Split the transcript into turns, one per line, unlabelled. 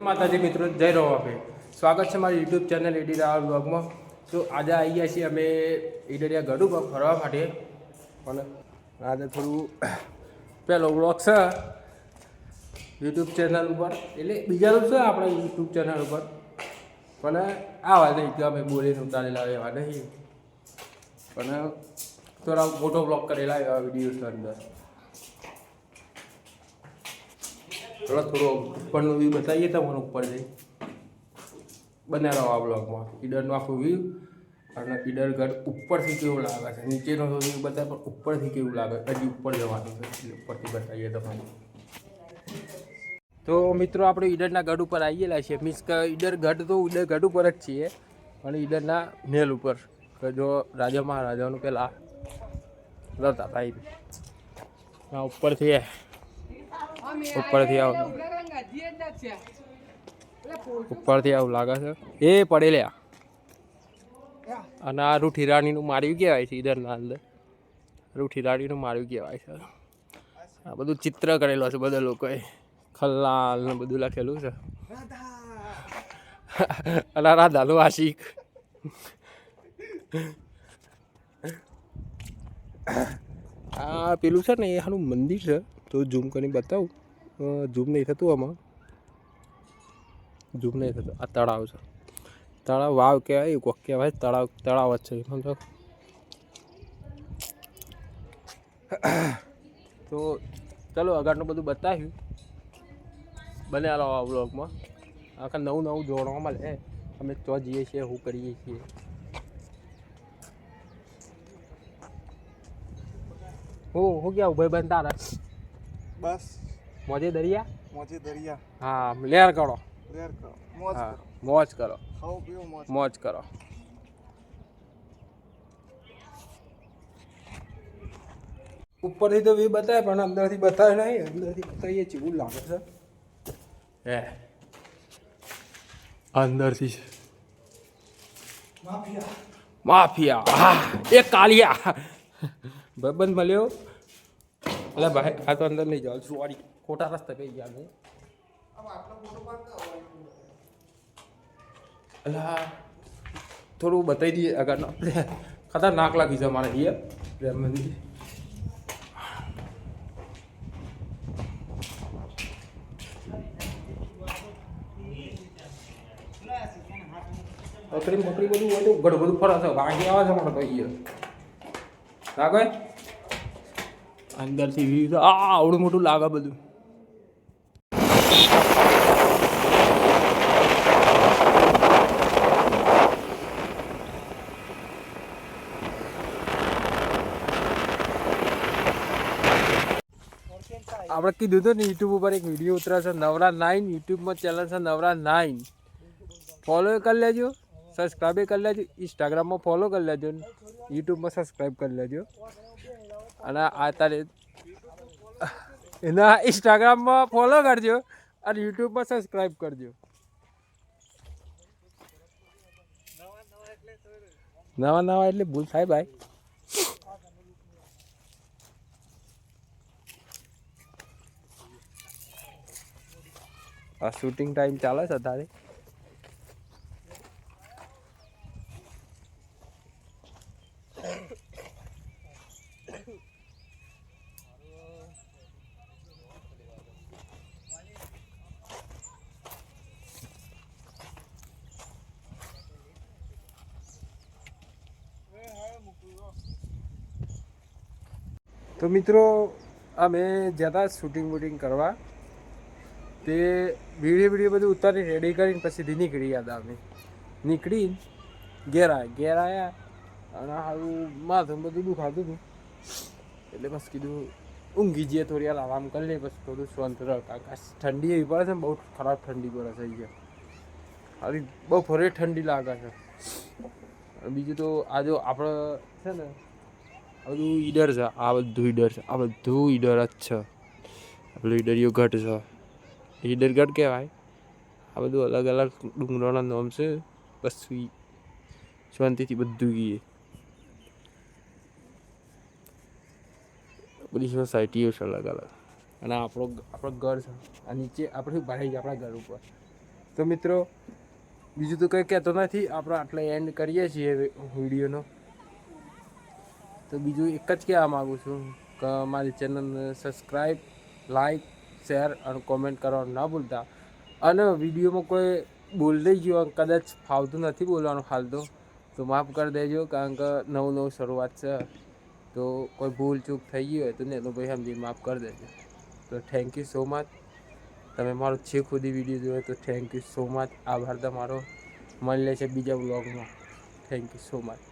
માતાજી મિત્રો, જય રહો આપે. સ્વાગત છે મારી યુટ્યુબ ચેનલ એડી રાવલ બ્લોગમાં તો આજે આવી ગયા છીએ અમે ઈડરિયા ગઢું ફરવા માટે. પણ આજે થોડું પહેલો બ્લોગ છે યુટ્યુબ ચેનલ ઉપર. એટલે બીજાનું છે આપણે યુટ્યુબ ચેનલ ઉપર. પણ આવા નહીં કે અમે બોલીને ઉતારેલા એવા નહીં. પણ થોડા મોટો બ્લોગ કરેલા એવા વીડિયો અંદર. થોડો થોડું ઉપરનું વ્યૂ બતાવીએ તમને ઉપર જઈ. બને રહો આ બ્લોગમાં ઈડરનું આખું વ્યૂ અને ઈડર ગઢ ઉપરથી કેવું લાગે છે? નીચેનો તો વ્યૂ બતાવે, પણ ઉપરથી કેવું લાગે? હજી ઉપર જવાનું છે ઉપરથી બતાવીએ તમને. તો મિત્રો, આપણે ઈડરના ગઢ ઉપર આવી ગયેલા છીએ. મીન્સ કે ઈડર ગઢ તો ઈડર ગઢ ઉપર જ છીએ અને ઈડરના મેલ ઉપર. કે જો રાજા મહારાજાનું પેલા હતા ભાઈ હા ઉપરથી ઉપરથી આવ. ઉપરથી આવું લાગે છે. એ પડેલ્યા અને આ રૂઠી રાણીનું માર્યું કહેવાય છે ઈદરના અંદર. રૂઠી રાણીનું માર્યું કહેવાય છે. આ બધું ચિત્ર કરેલું છે બધા લોકોએ. ખલ્લાલ ને બધું લખેલું છે. અને રાધાનું આશિક. આ પેલું છે ને એ હાનું મંદિર છે. તો ઝૂમ કરીને બતાવું. ઝૂમ નહીં થતું આમાં. ઝૂમ નહીં થતું. આ તળાવ છે. તળાવ વાવ કહેવાય કોક કહેવાય, તળાવ તળાવ જ છે સમજો તો ચલો આગળનું બધું બતાવ્યું. બને આલો આ બ્લોગમાં આખા નવું નવું જોડવા મળે. અમે ચો જઈએ છીએ શું કરીએ છીએ. હું હું ક્યાં ભાઈ બંધ તારા
બસ.
મોજે દરિયા?
મોજે દરિયા.
હા લેર કરો.
લેર કરો. મોજ
હા
કરો.
મોજ કરો.
ખાઓ પીઓ મોજ
મોજ કરો. ઉપરથી તો વ્યૂ બતાવે પણ અંદરથી બતાવે નહીં. અંદરથી બતાવીએ કેવું લાગે છે. હે. અંદરથી.
માફિયા.
માફિયા. હા એ કાલિયા. ભાઈબંધ મળ્યો? એટલે ભાઈ આ તો અંદર નહીં જાવ સોરી ખોટા રસ્તે પઈ ગયા મેં એટલે થોડું બતાવી દઈએ આગળ આપણે ખતરનાક લાગી છે મારે હિયર. બકરી બકરી બધું હોય તો ઘણું બધું ફરે છે. વાગી આવે છે મને ભાઈ લાગે? અંદરથી આ આવડું મોટું લાગે બધું. આપણે કીધું હતું ને યુટ્યુબ ઉપર એક વીડિયો ઉતરાશે, નવરા નાઇન યુટ્યુબમાં ચેનલ છે નવરા નાઇન ફોલો કરી લેજો સબસ્ક્રાઈબ કરી લેજો ઇન્સ્ટાગ્રામમાં ફોલો કરી લેજો યુટ્યુબમાં સબસ્ક્રાઈબ કરી લેજો. અને આ તારે એના ઇન્સ્ટાગ્રામમાં ફોલો કરજો અને યુટ્યુબમાં સબસ્ક્રાઈબ કરજો. નવા નવા એટલે ભૂલ થાય ભાઈ. આ શૂટિંગ ટાઈમ ચાલે છે તારે તો મિત્રો અમે જતા શૂટિંગ બૂટિંગ કરવા તે વીડિયો વીડિયો બધું ઉતારી રેડી કરીને પછીથી નીકળી ગયા હતા અમે નીકળીને ઘેર આવ્યા ઘેર આવ્યા અને સારું માથું બધું દુખાતું હતું. એટલે બસ કીધું, ઊંઘી જઈએ થોડી વાર, આરામ કરી લઈએ પછી થોડું શાંત આકાશ ઠંડી એવી પડે છે ને, બહુ ખરાબ ઠંડી પડે છે અહીંયા. હારી બહુ ફરે ઠંડી લાગે છે. બીજું તો આ જો આપણે છે ને, આ બધું ઈડર છે, આ બધું ઈડર છે, આ બધું ઈડર જ છે. પેલું ઈડરિયો ઘટ છે. ઘટ કહેવાય. આ બધું અલગ અલગ ડુંગરોના નામ છે. બસ શાંતિથી બધું ગઈએ બધી સોસાયટીઓ છે અલગ અલગ. અને આપણો આપણો ઘર છે. આ નીચે આપણે ભાઈ આપણા ઘર ઉપર. તો મિત્રો, બીજું તો કંઈ કહેતો નથી. આપણે આટલે એન્ડ કરીએ છીએ વિડીયોનો. તો બીજું એક જ કહેવા માગું છું કે મારી ચેનલને સબસ્ક્રાઈબ લાઈક શેર અને કોમેન્ટ કરવાનું ના ભૂલતા. અને વિડીયોમાં કોઈ બોલ ગયો કદાચ ફાવતું નથી બોલવાનું હાલ તો તો માફ કરી દેજો, કારણ કે નવું નવું શરૂઆત છે. તો કોઈ ભૂલ ચૂક થઈ ગઈ હોય તો નેનુભાઈ સમજી માફ કરી દેજો. તો થેન્ક યુ સો મચ તમે મારો છેક ખુદી વીડિયો જોયો તો થેન્ક યુ સો મચ આભાર તમારો. મળી લે છે બીજા બ્લોગમાં થેન્ક યુ સો મચ